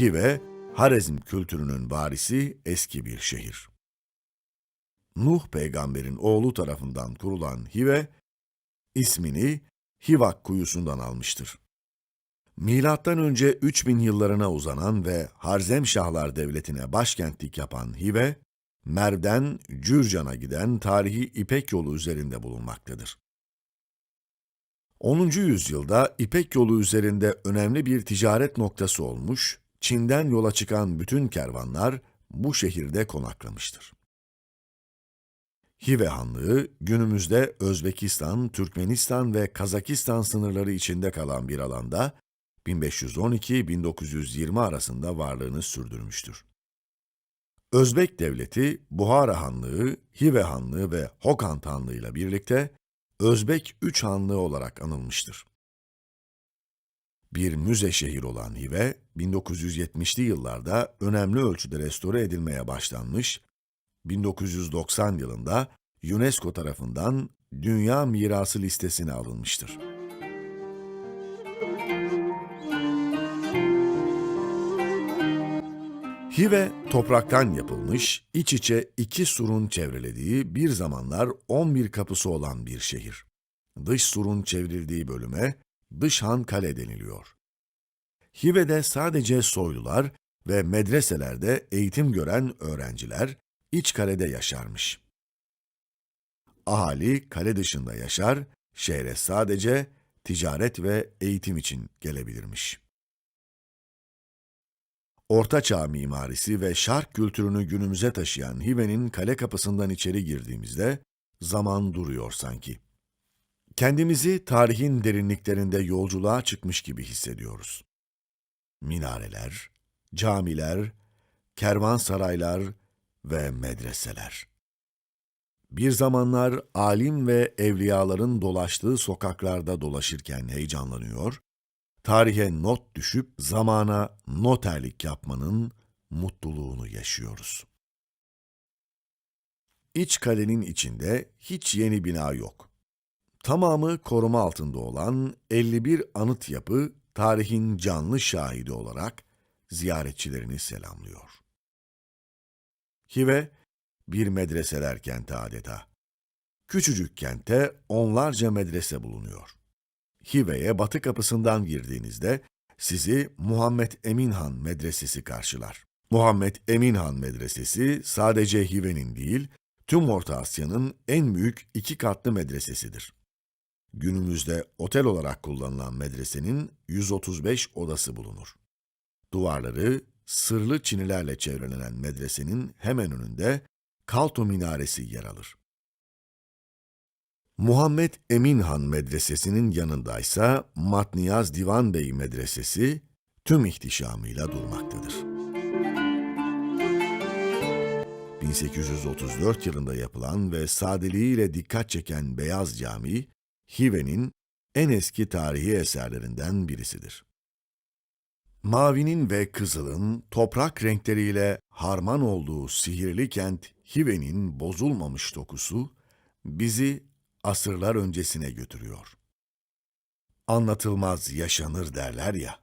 Hive, Harezm kültürünün varisi eski bir şehir. Nuh peygamberin oğlu tarafından kurulan Hive, ismini Hivak kuyusundan almıştır. Milattan önce 3000 yıllarına uzanan ve Harzemşahlar Devleti'ne başkentlik yapan Hive, Merv'den Cürcan'a giden tarihi İpek yolu üzerinde bulunmaktadır. 10. yüzyılda İpek yolu üzerinde önemli bir ticaret noktası olmuş, Çin'den yola çıkan bütün kervanlar bu şehirde konaklamıştır. Hive Hanlığı günümüzde Özbekistan, Türkmenistan ve Kazakistan sınırları içinde kalan bir alanda 1512-1920 arasında varlığını sürdürmüştür. Özbek Devleti, Buhara Hanlığı, Hive Hanlığı ve Hokant Hanlığı ile birlikte Özbek Üç Hanlığı olarak anılmıştır. Bir müze şehir olan Hive, 1970'li yıllarda önemli ölçüde restore edilmeye başlanmış, 1990 yılında UNESCO tarafından Dünya Mirası listesine alınmıştır. Hive, topraktan yapılmış, iç içe iki surun çevrelediği, bir zamanlar 11 kapısı olan bir şehir. Dış surun çevrildiği bölüme Dış Han Kale deniliyor. Hive'de sadece soylular ve medreselerde eğitim gören öğrenciler iç kalede yaşarmış. Ahali kale dışında yaşar, şehre sadece ticaret ve eğitim için gelebilirmiş. Orta Çağ mimarisi ve şark kültürünü günümüze taşıyan Hive'nin kale kapısından içeri girdiğimizde zaman duruyor sanki. Kendimizi tarihin derinliklerinde yolculuğa çıkmış gibi hissediyoruz. Minareler, camiler, kervansaraylar ve medreseler. Bir zamanlar alim ve evliyaların dolaştığı sokaklarda dolaşırken heyecanlanıyor, tarihe not düşüp zamana noterlik yapmanın mutluluğunu yaşıyoruz. İç kalenin içinde hiç yeni bina yok. Tamamı koruma altında olan 51 anıt yapı tarihin canlı şahidi olarak ziyaretçilerini selamlıyor. Hive, bir medreseler kenti adeta. Küçücük kentte onlarca medrese bulunuyor. Hive'ye batı kapısından girdiğinizde sizi Muhammed Emin Han Medresesi karşılar. Muhammed Emin Han Medresesi sadece Hive'nin değil, tüm Orta Asya'nın en büyük iki katlı medresesidir. Günümüzde otel olarak kullanılan medresenin 135 odası bulunur. Duvarları sırlı çinilerle çevrelenen medresenin hemen önünde Kalto Minaresi yer alır. Muhammed Emin Han Medresesi'nin yanındaysa Matniyaz Divan Bey Medresesi tüm ihtişamıyla durmaktadır. 1834 yılında yapılan ve sadeliğiyle dikkat çeken Beyaz Cami, Hive'nin en eski tarihi eserlerinden birisidir. Mavinin ve kızılın toprak renkleriyle harman olduğu sihirli kent Hive'nin bozulmamış dokusu bizi asırlar öncesine götürüyor. Anlatılmaz yaşanır derler ya,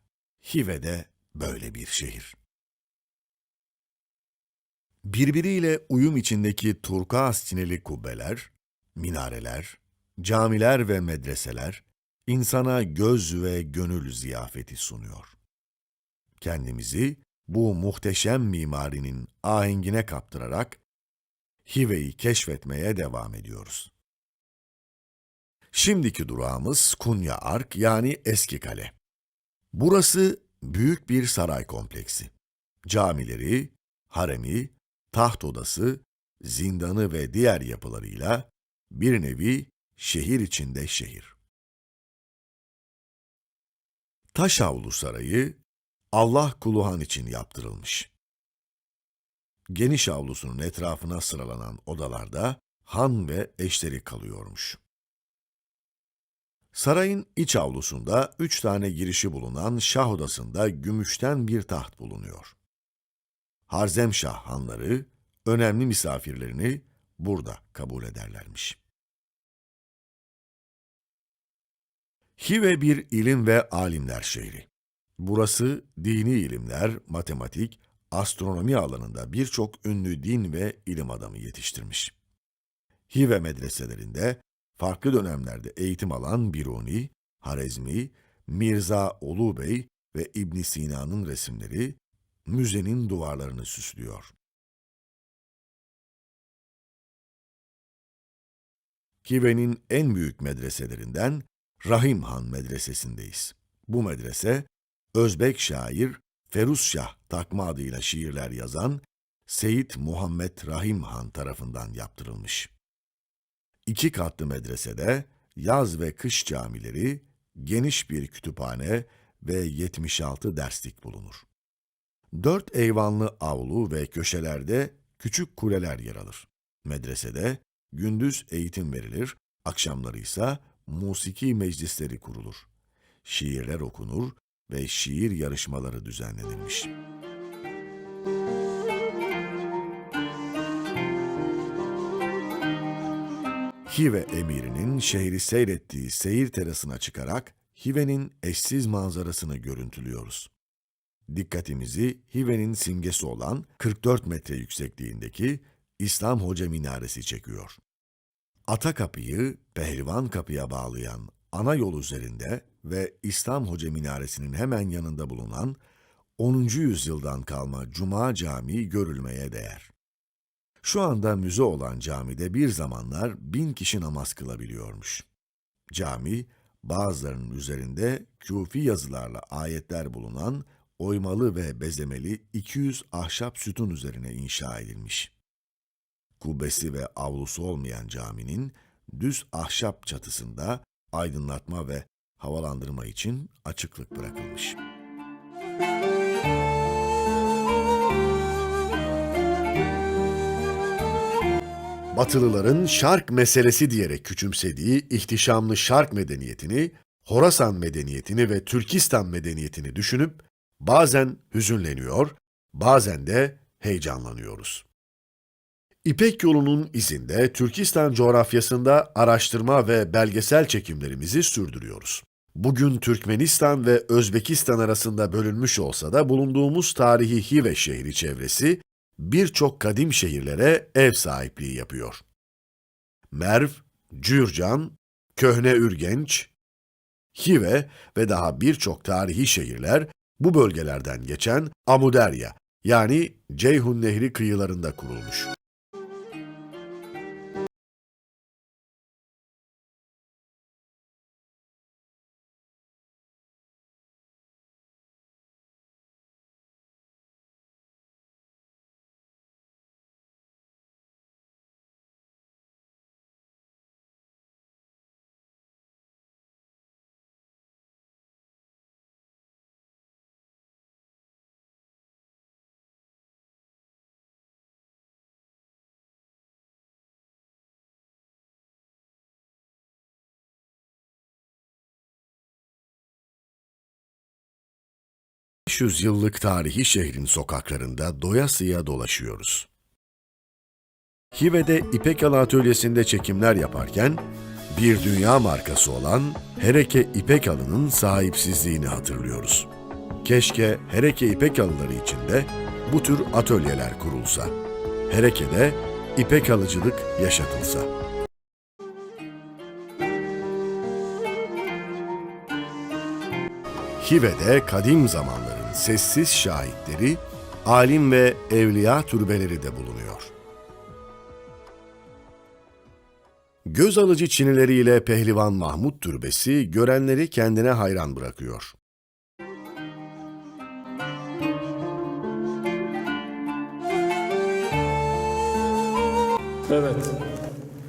Hive'de böyle bir şehir. Birbiriyle uyum içindeki turkuaz çineli kubbeler, minareler, camiler ve medreseler insana göz ve gönül ziyafeti sunuyor. Kendimizi bu muhteşem mimarinin ahengine kaptırarak Hive'yi keşfetmeye devam ediyoruz. Şimdiki durağımız Kunya Ark yani Eski Kale. Burası büyük bir saray kompleksi. Camileri, haremi, taht odası, zindanı ve diğer yapılarıyla bir nevi şehir içinde şehir. Taşavlu Sarayı, Allah kulu han için yaptırılmış. Geniş avlusunun etrafına sıralanan odalarda han ve eşleri kalıyormuş. Sarayın iç avlusunda üç tane girişi bulunan şah odasında gümüşten bir taht bulunuyor. Harzemşah hanları önemli misafirlerini burada kabul ederlermiş. Hive bir ilim ve alimler şehri. Burası dini ilimler, matematik, astronomi alanında birçok ünlü din ve ilim adamı yetiştirmiş. Hive medreselerinde farklı dönemlerde eğitim alan Biruni, Harezmi, Mirza Ulu Bey ve İbn Sina'nın resimleri müzenin duvarlarını süslüyor. Hive'nin en büyük medreselerinden Rahim Han Medresesi'ndeyiz. Bu medrese, Özbek şair Feruz Şah takma adıyla şiirler yazan Seyit Muhammed Rahim Han tarafından yaptırılmış. İki katlı medresede yaz ve kış camileri, geniş bir kütüphane ve 76 derslik bulunur. Dört eyvanlı avlu ve köşelerde küçük kuleler yer alır. Medresede gündüz eğitim verilir, akşamları ise musiki meclisleri kurulur. Şiirler okunur ve şiir yarışmaları düzenlenirmiş. Hive emirinin şehri seyrettiği seyir terasına çıkarak Hive'nin eşsiz manzarasını görüntülüyoruz. Dikkatimizi Hive'nin simgesi olan 44 metre yüksekliğindeki İslam Hoca Minaresi çekiyor. Ata kapıyı Pehlivan kapıya bağlayan ana yol üzerinde ve İslam Hoca Minaresi'nin hemen yanında bulunan 10. yüzyıldan kalma Cuma Camii görülmeye değer. Şu anda müze olan camide bir zamanlar bin kişi namaz kılabiliyormuş. Cami, bazılarının üzerinde küfi yazılarla ayetler bulunan oymalı ve bezemeli 200 ahşap sütun üzerine inşa edilmiş. Kubbesi ve avlusu olmayan caminin düz ahşap çatısında aydınlatma ve havalandırma için açıklık bırakılmış. Batılıların şark meselesi diyerek küçümsediği ihtişamlı şark medeniyetini, Horasan medeniyetini ve Türkistan medeniyetini düşünüp bazen hüzünleniyor, bazen de heyecanlanıyoruz. İpek yolunun izinde Türkistan coğrafyasında araştırma ve belgesel çekimlerimizi sürdürüyoruz. Bugün Türkmenistan ve Özbekistan arasında bölünmüş olsa da bulunduğumuz tarihi Hive şehri çevresi birçok kadim şehirlere ev sahipliği yapıyor. Merv, Cürcan, Köhne Ürgenç, Hive ve daha birçok tarihi şehirler bu bölgelerden geçen Amuderya yani Ceyhun Nehri kıyılarında kurulmuş. ...500 yıllık tarihi şehrin sokaklarında doyasıya dolaşıyoruz. Hive'de İpek Alı Atölyesi'nde çekimler yaparken... ...bir dünya markası olan Hereke İpek Alı'nın sahipsizliğini hatırlıyoruz. Keşke Hereke İpek Alıları için de bu tür atölyeler kurulsa. Hereke'de İpek alıcılık yaşatılsa. Hive'de kadim zamanların sessiz şahitleri, alim ve evliya türbeleri de bulunuyor. Göz alıcı çinileriyle Pehlivan Mahmut Türbesi görenleri kendine hayran bırakıyor. Evet.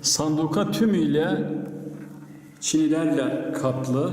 Sanduka tümüyle çinilerle kaplı.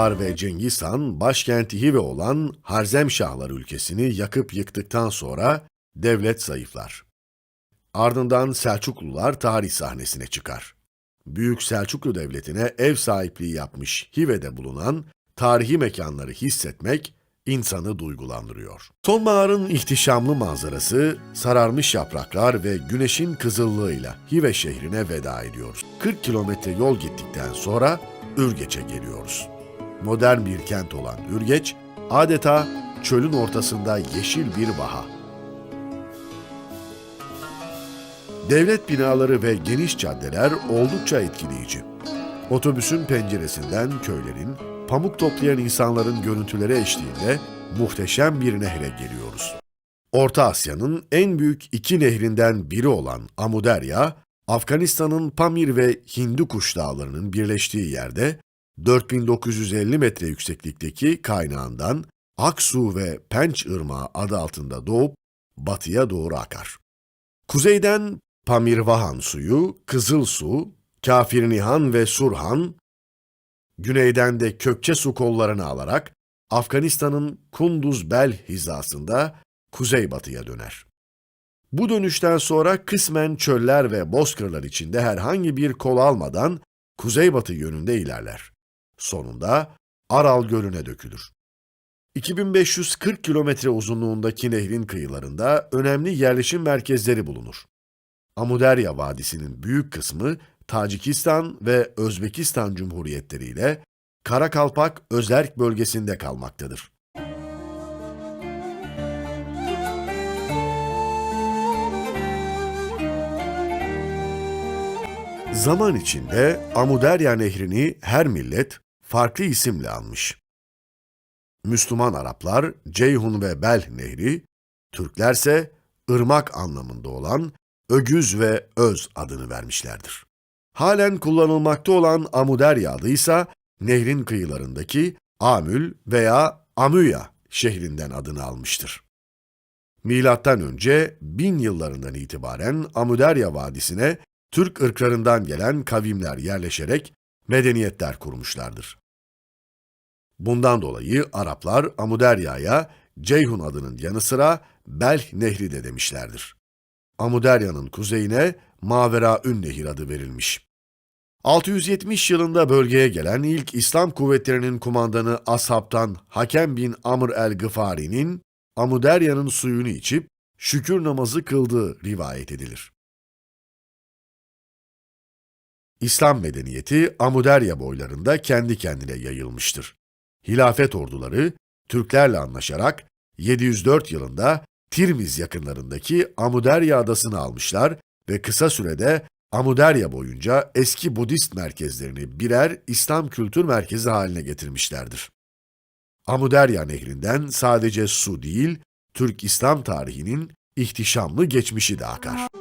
Moğollar ve Cengiz Han başkenti Hive olan Harzemşahlar ülkesini yakıp yıktıktan sonra devlet zayıflar. Ardından Selçuklular tarih sahnesine çıkar. Büyük Selçuklu Devleti'ne ev sahipliği yapmış Hive'de bulunan tarihi mekanları hissetmek insanı duygulandırıyor. Sonbaharın ihtişamlı manzarası, sararmış yapraklar ve güneşin kızıllığıyla Hive şehrine veda ediyoruz. 40 kilometre yol gittikten sonra Ürgeç'e geliyoruz. Modern bir kent olan Ürgeç, adeta çölün ortasında yeşil bir vaha. Devlet binaları ve geniş caddeler oldukça etkileyici. Otobüsün penceresinden köylerin, pamuk toplayan insanların görüntüleri eşliğinde muhteşem bir nehre geliyoruz. Orta Asya'nın en büyük iki nehrinden biri olan Amudarya, Afganistan'ın Pamir ve Hindukuş dağlarının birleştiği yerde 4950 metre yükseklikteki kaynağından Aksu ve Penç Irmağı adı altında doğup batıya doğru akar. Kuzeyden Pamirvahan suyu, Kızıl Su, Kafirnihan ve Surhan, güneyden de Kökçe su kollarını alarak Afganistan'ın Kunduz-Bel hizasında kuzeybatıya döner. Bu dönüşten sonra kısmen çöller ve bozkırlar içinde herhangi bir kol almadan kuzeybatı yönünde ilerler. Sonunda Aral Gölü'ne dökülür. 2540 kilometre uzunluğundaki nehrin kıyılarında önemli yerleşim merkezleri bulunur. Amudarya Vadisi'nin büyük kısmı Tacikistan ve Özbekistan Cumhuriyetleri ile Karakalpak Özerk bölgesinde kalmaktadır. Zaman içinde Amudarya Nehri'ni her millet farklı isimle almış. Müslüman Araplar Ceyhun ve Bel Nehri, Türklerse ırmak anlamında olan Ögüz ve Öz adını vermişlerdir. Halen kullanılmakta olan Amudarya adı ise nehrin kıyılarındaki Amül veya Amüya şehrinden adını almıştır. Milattan önce bin yıllarından itibaren Amudarya Vadisi'ne Türk ırklarından gelen kavimler yerleşerek medeniyetler kurmuşlardır. Bundan dolayı Araplar Amudarya'ya Ceyhun adının yanı sıra Belh Nehri de demişlerdir. Amudarya'nın kuzeyine Maveraün Nehir adı verilmiş. 670 yılında bölgeye gelen ilk İslam kuvvetlerinin kumandanı Ashab'tan Hakem bin Amr el-Gıfari'nin Amudarya'nın suyunu içip şükür namazı kıldığı rivayet edilir. İslam medeniyeti Amudarya boylarında kendi kendine yayılmıştır. Hilafet orduları Türklerle anlaşarak 704 yılında Tirmiz yakınlarındaki Amudarya adasını almışlar ve kısa sürede Amudarya boyunca eski Budist merkezlerini birer İslam kültür merkezi haline getirmişlerdir. Amudarya nehrinden sadece su değil, Türk İslam tarihinin ihtişamlı geçmişi de akar.